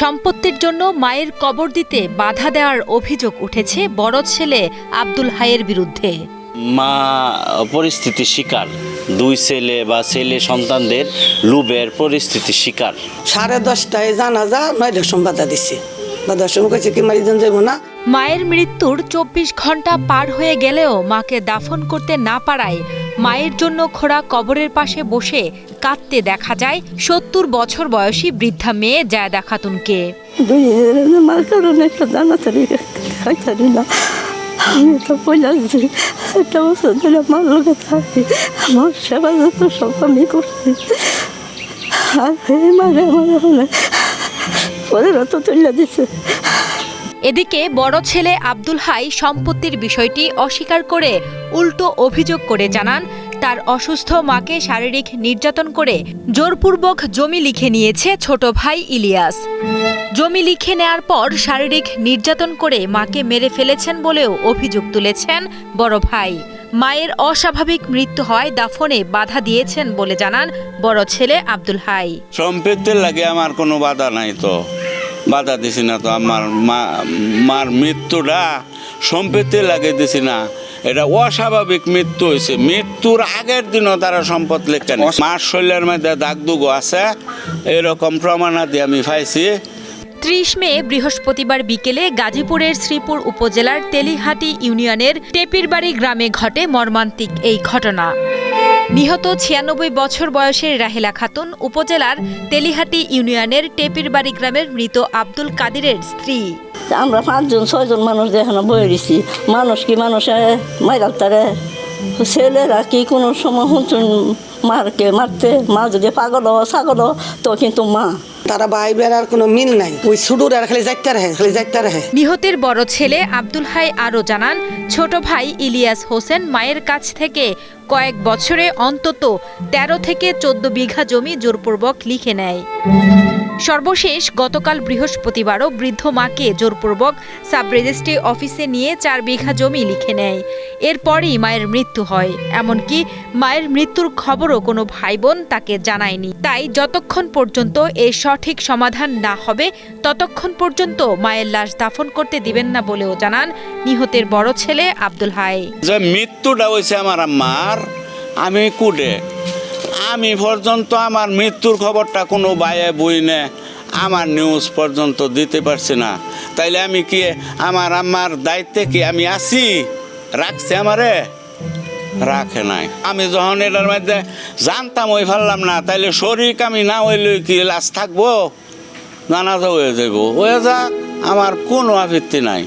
সম্পত্তির জন্য মায়ের কবর দিতে বাধা দেওয়ার অভিযোগ উঠেছে বড় ছেলে আব্দুল হাইয়ের বিরুদ্ধে। মা পরিস্থিতির শিকার। দুই ছেলে বা ছেলে সন্তানদের লুবের পরিস্থিতির শিকার। সাড়ে দশটায় জানাজা নয়টার সময় বাধা দিছে সময় কইছে কি মারিজন যাব না। মায়ের মৃত্যুর চব্বিশ ঘণ্টা পার হয়ে গেলেও মাকে দাফন করতে না পারায় মায়ের জন্য খোঁড়া কবরের পাশে বসে কাঁদতে দেখা যায় সত্তর বছর বয়সী বৃদ্ধা মেয়ে জায়দা খাতুনকে। আমার সেবা আমি করছি। ওদের অত এদিকে বড় ছেলে আব্দুল হাই সম্পত্তির বিষয়টি অস্বীকার করে উল্টো অভিযোগ করে জানান, তার অসুস্থ মাকে শারীরিক নির্যাতন করে জোরপূর্বক জমি লিখে নিয়েছে ছোট ভাই ইলিয়াস। জমি লিখে নেয়ার পর শারীরিক নির্যাতন করে মাকে মেরে ফেলেছেন বলেও অভিযোগ তুলেছেন বড় ভাই। মায়ের অস্বাভাবিক মৃত্যু হয় দাফনে বাধা দিয়েছেন বলে জানান বড় ছেলে আব্দুল হাই। সম্পত্তির লাগে আমার কোনো বাধা নাই তো। বাধা দিছি না তো আমার মা মার মৃত্যুটা সম্পত্তি লাগে দিছি না। এটা অস্বাভাবিক মৃত্যু হয়েছে। মৃত্যুর আগের দিনও তারা সম্পদ লেখা নেই। মার শরীরের মধ্যে দাগ দুগো আছে এরকম প্রমাণাদি আমি পাইছি। ত্রিশ মে বৃহস্পতিবার বিকেলে গাজীপুরের শ্রীপুর উপজেলার তেলিহাটি ইউনিয়নের টেপিরবাড়ি গ্রামে ঘটে মর্মান্তিক এই ঘটনা। নিহত ছিয়ানব্বই বছর বয়সের রাহেলা খাতুন উপজেলার তেলিহাটি ইউনিয়নের টেপির বাড়ি গ্রামের মৃত আব্দুল কাদিরের স্ত্রী। আমরা পাঁচজন, ছয়জন মানুষ দেখানো বয়ে দিছি মানুষ কি মানুষে মাইরাল তারে? ছেলেরা কি কোনো সময় হুঁচুন মারকে, মারতে? মা যদি পাগল ছাগল তো কিন্তু মা। তারা ভাই আর কোনো মিল নাই। ওই সুডুর আর খালি যাইতে রাখে খালি যাইতে রাখে নিহতের বড় ছেলে আব্দুল হাই আরও জানান, ছোট ভাই ইলিয়াস হোসেন মায়ের কাছ থেকে কয়েক বছরে অন্তত ১৩ থেকে চোদ্দ বিঘা জমি জোরপূর্বক লিখে নেয়। সর্বশেষ গতকাল বৃহস্পতিবারও বৃদ্ধ মাকে জোরপূর্বক সাব রেজিস্ট্রি অফিসে নিয়ে চার বিঘা জমি লিখে নেয়। এরপরই মায়ের মৃত্যু হয়। এমনকি মায়ের মৃত্যুর খবরও কোনো ভাই বোন তাকে জানায়নি। তাই যতক্ষণ পর্যন্ত এর সঠিক সমাধান না হবে, ততক্ষণ পর্যন্ত মায়ের লাশ দাফন করতে দিবেন না বলেও জানান নিহতের বড় ছেলে আব্দুল হাই। যে মৃত্যুটা হয়েছে আমার আম্মার, আমি কুডে আমি পর্যন্ত আমার মৃত্যুর খবরটা কোনো বাইয়ে বই নে আমার নিউজ পর্যন্ত দিতে পারছি না। তাইলে আমি কি আমার আম্মার দায়িত্বে কি আমি আছি? রাখছে আমারে? রাখে নাই। আমি যখন এটার মধ্যে জানতাম ওই ফেললাম না, তাইলে শরীর আমি না হইলে কি লাশ থাকব? জানা তো হয়ে যাইব। হয়ে যাক, আমার কোনো আপত্তি নাই।